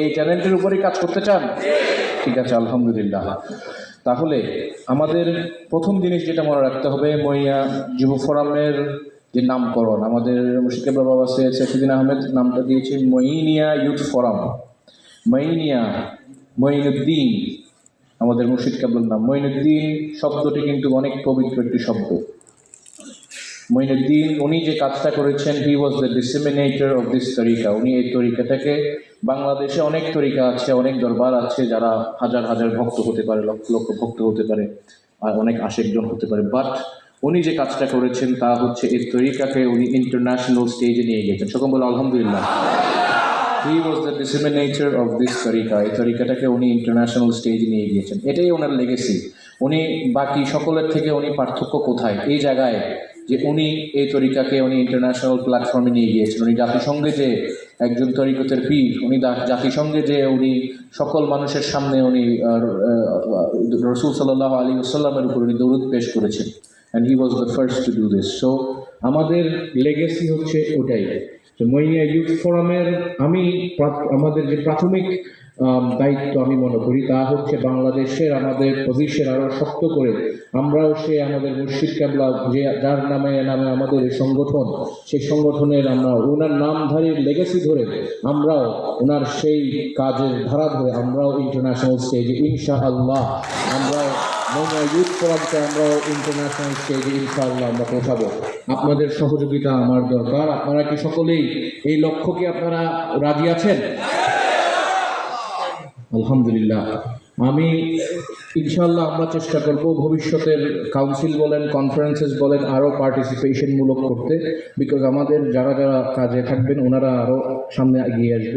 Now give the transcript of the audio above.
এই চ্যানেলটির উপরেই কাজ করতে চান? ঠিক আছে আলহামদুলিল্লাহ। তাহলে আমাদের প্রথম জিনিস যেটা মনে রাখতে হবে মইয়া যুব ফোরামের যে নামকরণ আমাদের মুশিকে বাবা সৈয়দ সেফুদ্দিন আহমেদ নামটা দিয়েছে মইনিয়া ইউথ ফোরাম। মইনিয়া মঈনুদ্দিন আমাদের মুর্শিদ কাবুল নাম। মঈনুদ্দিন শব্দটি কিন্তু অনেক পবিত্র একটি শব্দ। মঈনুদ্দিন উনি যে কাজটা করেছেন he was the disseminator of this তরিকা। উনি এই তরিকাটাকে বাংলাদেশে অনেক তরিকা আছে, অনেক দরবার আছে, যারা হাজার হাজার ভক্ত হতে পারে, লক্ষ লক্ষ ভক্ত হতে পারে, আর অনেক আশেকজন হতে পারে। বাট উনি যে কাজটা করেছেন, তা হচ্ছে এই তরিকাকে উনি ইন্টারন্যাশনাল স্টেজে নিয়ে গিয়েছেন। সকম বলে আলহামদুলিল্লাহ। He was the disseminator of this তরিকা। এই তরিকাটাকে উনি ইন্টারন্যাশনাল স্টেজে নিয়ে গিয়েছেন। এটাই ওনার লেগেসি উনি বাকি সকলের থেকে উনি পার্থক্য কোথায়? এই জায়গায় যে উনি এই তরিকাকে উনি ইন্টারন্যাশনাল প্ল্যাটফর্মে নিয়ে গিয়েছেন। উনি জাতিসংঘে যে একজন তরিকতের পীর, উনি জাতিসংঘে যে উনি সকল মানুষের সামনে উনি রসুল সাল্লাহ আলী আসাল্লামের উপর উনি দৌরুদ পেশ করেছেন। And he was the first to do this so আমাদের লেগেসি হচ্ছে ওটাই। মইয়া ইউথ ফোরামের আমি আমাদের যে প্রাথমিক দায়িত্ব আমি মনে করি। তা হচ্ছে বাংলাদেশের আমাদের পজিশন আরও শক্ত করে আমরাও সে আমাদের মুর্শিদ কাবলা যে, যার নামে নামে আমাদের এই সংগঠন, সেই সংগঠনের আমরা ওনার নামধারীর লেগেসি ধরে আমরাও ওনার সেই কাজের ধারা ধরে আমরাও ইন্টারন্যাশনাল স্টেজে ইনশা আল্লাহ আমরাও ইউথ ফোরামকে আমরাও ইন্টারন্যাশনাল স্টেজে ইনশাআল্লাহ আমরা পৌঁছাবো। আপনাদের সহযোগিতা আমার দরকার। আপনারা কি সকলেই এই লক্ষ্য কি আপনারা রাজি আছেন? আলহামদুলিল্লাহ। আমি ইনশাল্লাহ আমরা চেষ্টা করব ভবিষ্যতের কাউন্সিল বলেন কনফারেন্সেস বলেন আরও পার্টিসিপেশনমূলক করতে বিকজ আমাদের যারা যারা কাজে থাকবেন, ওনারা আরও সামনে এগিয়ে আসবে।